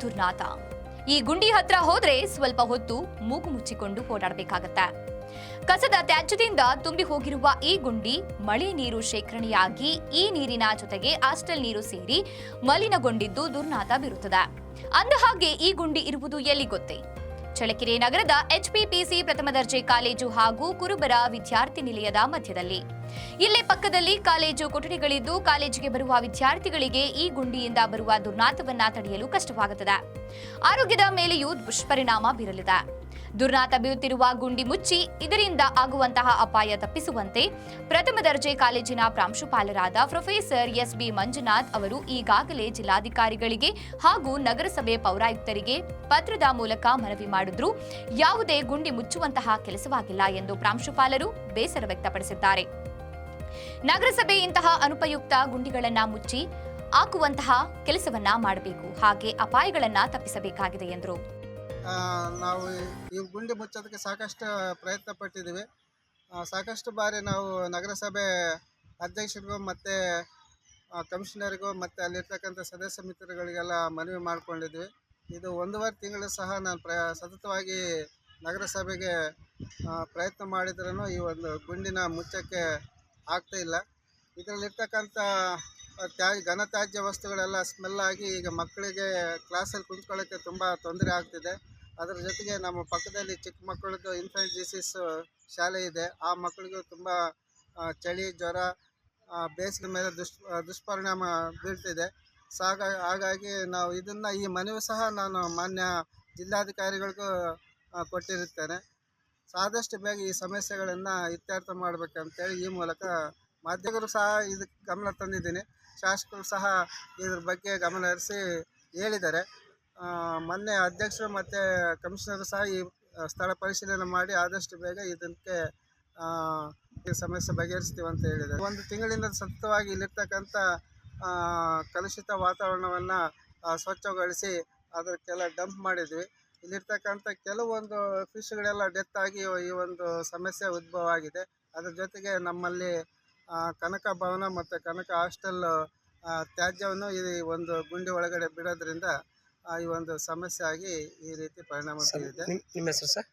ದುರ್ನಾತ ಈ ಗುಂಡಿ ಹತ್ರ ಹೋದ್ರೆ ಸ್ವಲ್ಪ ಹೊತ್ತು ಮೂಗು ಮುಚ್ಚಿಕೊಂಡು ಓಡಾಡಬೇಕಾಗತ್ತೆ. ಕಸದ ತ್ಯಾಜ್ಯದಿಂದ ತುಂಬಿ ಹೋಗಿರುವ ಈ ಗುಂಡಿ ಮಳೆ ನೀರು ಶೇಖರಣೆಯಾಗಿ ಈ ನೀರಿನ ಜೊತೆಗೆ ಹಾಸ್ಟೆಲ್ ನೀರು ಸೇರಿ ಮಲಿನಗೊಂಡಿದ್ದು ದುರ್ನಾತ ಬೀರುತ್ತದೆ. ಅಂದಹಾಗೆ ಈ ಗುಂಡಿ ಇರುವುದು ಎಲ್ಲಿ ಗೊತ್ತೇ ಚಳಕೆರೆ ನಗರದ ಎಚ್ಪಿಪಿಸಿ ಪ್ರಥಮ ದರ್ಜೆ ಕಾಲೇಜು ಹಾಗೂ ಕುರುಬರ ವಿದ್ಯಾರ್ಥಿ ನಿಲಯದ ಮಧ್ಯದಲ್ಲಿ. ಇಲ್ಲೇ ಪಕ್ಕದಲ್ಲಿ ಕಾಲೇಜು ಕೊಠಡಿಗಳಿದ್ದು ಕಾಲೇಜಿಗೆ ಬರುವ ವಿದ್ಯಾರ್ಥಿಗಳಿಗೆ ಈ ಗುಂಡಿಯಿಂದ ಬರುವ ದುರ್ನಾತವನ್ನ ತಡೆಯಲು ಕಷ್ಟವಾಗುತ್ತದೆ. ಆರೋಗ್ಯದ ಮೇಲೆಯೂ ದುಷ್ಪರಿಣಾಮ ಬೀರಲಿದೆ. ದುರ್ನಾತ ಬೀಳುತ್ತಿರುವ ಗುಂಡಿ ಮುಚ್ಚಿ ಇದರಿಂದ ಆಗುವಂತಹ ಅಪಾಯ ತಪ್ಪಿಸುವಂತೆ ಪ್ರಥಮ ದರ್ಜೆ ಕಾಲೇಜಿನ ಪ್ರಾಂಶುಪಾಲರಾದ ಪ್ರೊಫೆಸರ್ ಎಸ್ ಬಿ ಮಂಜುನಾಥ್ ಅವರು ಈಗಾಗಲೇ ಜಿಲ್ಲಾಧಿಕಾರಿಗಳಿಗೆ ಹಾಗೂ ನಗರಸಭೆ ಪೌರಾಯುಕ್ತರಿಗೆ ಪತ್ರದ ಮೂಲಕ ಮನವಿ ಮಾಡಿದ್ರು. ಯಾವುದೇ ಗುಂಡಿ ಮುಚ್ಚುವಂತಹ ಕೆಲಸವಾಗಿಲ್ಲ ಎಂದು ಪ್ರಾಂಶುಪಾಲರು ಬೇಸರ ವ್ಯಕ್ತಪಡಿಸಿದ್ದಾರೆ. ನಗರಸಭೆ ಇಂತಹ ಅನುಪಯುಕ್ತ ಗುಂಡಿಗಳನ್ನ ಮುಚ್ಚಿ ಹಾಕುವಂತಹ ಕೆಲಸವನ್ನ ಮಾಡಬೇಕು. ಹಾಗೆ ಅಪಾಯಗಳನ್ನ ತಪ್ಪಿಸಬೇಕಾಗಿದೆ ಎಂದರು. ನಾವು ಈ- ಗುಂಡಿ ಮುಚ್ಚೋದಕ್ಕೆ ಸಾಕಷ್ಟು ಪ್ರಯತ್ನ ಪಟ್ಟಿದ್ದೀವಿ. ಸಾಕಷ್ಟು ಬಾರಿ ನಾವು ನಗರಸಭೆ ಅಧ್ಯಕ್ಷರಿಗೂ ಮತ್ತು ಕಮಿಷನರಿಗೂ ಮತ್ತು ಅಲ್ಲಿರ್ತಕ್ಕಂಥ ಸದಸ್ಯ ಮಿತ್ರಗಳಿಗೆಲ್ಲ ಮನವಿ ಮಾಡಿಕೊಂಡಿದ್ವಿ. ಇದು ಒಂದೂವರೆ ತಿಂಗಳು ಸಹ ನಾನು ಪ್ರ, ಸತತವಾಗಿ ನಗರಸಭೆಗೆ ಪ್ರಯತ್ನ ಮಾಡಿದ್ರೂ ಈ ಒಂದು ಗುಂಡಿನ ಮುಚ್ಚಕ್ಕೆ ಆಗ್ತಾ ಇಲ್ಲ. ಇದರಲ್ಲಿರ್ತಕ್ಕಂಥ ತ್ಯಾಜ್ಯ ಘನತ್ಯಾಜ್ಯ ವಸ್ತುಗಳೆಲ್ಲ ಸ್ಮೆಲ್ ಆಗಿ ಈಗ ಮಕ್ಕಳಿಗೆ ಕ್ಲಾಸಲ್ಲಿ ಕುಂತ್ಕೊಳ್ಳೋಕ್ಕೆ ತುಂಬ ತೊಂದರೆ ಆಗ್ತಿದೆ. ಅದರ ಜೊತೆಗೆ ನಮ್ಮ ಪಕ್ಕದಲ್ಲಿ ಚಿಕ್ಕ ಮಕ್ಕಳದ್ದು ಇನ್ಫೆಂಟ್ ಶಾಲೆ ಇದೆ. ಆ ಮಕ್ಕಳಿಗೂ ತುಂಬ ಚಳಿ, ಜ್ವರ ಬೇಸಿಗೆ ಮೇಲೆ ದುಷ್ ದುಷ್ಪರಿಣಾಮ ಬೀಳ್ತಿದೆ. ಸಾಗ, ಹಾಗಾಗಿ ನಾವು ಇದನ್ನು ಈ ಮನವಿ ಸಹ ನಾನು ಮಾನ್ಯ ಜಿಲ್ಲಾಧಿಕಾರಿಗಳಿಗೂ ಕೊಟ್ಟಿರುತ್ತೇನೆ. ಆದಷ್ಟು ಬೇಗ ಈ ಸಮಸ್ಯೆಗಳನ್ನು ಇತ್ಯರ್ಥ ಮಾಡಬೇಕಂತೇಳಿ ಈ ಮೂಲಕ ಮಾಧ್ಯಮರು ಸಹ ಇದಕ್ಕೆ ಗಮನ ತಂದಿದ್ದೀನಿ. ಶಾಸಕರು ಸಹ ಇದ್ರ ಬಗ್ಗೆ ಗಮನ ಹರಿಸಿ ಹೇಳಿದ್ದಾರೆ. ಮೊನ್ನೆ ಅಧ್ಯಕ್ಷರು ಮತ್ತು ಕಮಿಷನರು ಸಹ ಈ ಸ್ಥಳ ಪರಿಶೀಲನೆ ಮಾಡಿ ಆದಷ್ಟು ಬೇಗ ಇದಕ್ಕೆ ಈ ಸಮಸ್ಯೆ ಬಗೆಹರಿಸ್ತೀವಿ ಅಂತ ಹೇಳಿದ್ದಾರೆ. ಒಂದು ತಿಂಗಳಿಂದ ಸತತವಾಗಿ ಇಲ್ಲಿರ್ತಕ್ಕಂಥ ಕಲುಷಿತ ವಾತಾವರಣವನ್ನು ಸ್ವಚ್ಛಗೊಳಿಸಿ ಅದಕ್ಕೆಲ್ಲ ಡಂಪ್ ಮಾಡಿದ್ವಿ. ಇಲ್ಲಿರ್ತಕ್ಕಂಥ ಕೆಲವೊಂದು ಫಿಶ್ಗಳೆಲ್ಲ ಡೆತ್ ಆಗಿ ಈ ಒಂದು ಸಮಸ್ಯೆ ಉದ್ಭವ ಆಗಿದೆ. ಅದ್ರ ಜೊತೆಗೆ ನಮ್ಮಲ್ಲಿ ಕನಕ ಭವನ ಮತ್ತು ಕನಕ ಹಾಸ್ಟೆಲ್ ತ್ಯಾಜ್ಯವನ್ನು ಈ ಒಂದು ಗುಂಡಿ ಒಳಗಡೆ ಬಿಡೋದ್ರಿಂದ ಈ ಒಂದು ಸಮಸ್ಯೆ ಆಗಿ ಈ ರೀತಿ ಪರಿಣಾಮ ಬೀರಿದೆ. ನಿಮ್ಮ ಹೆಸರು ಸರ್?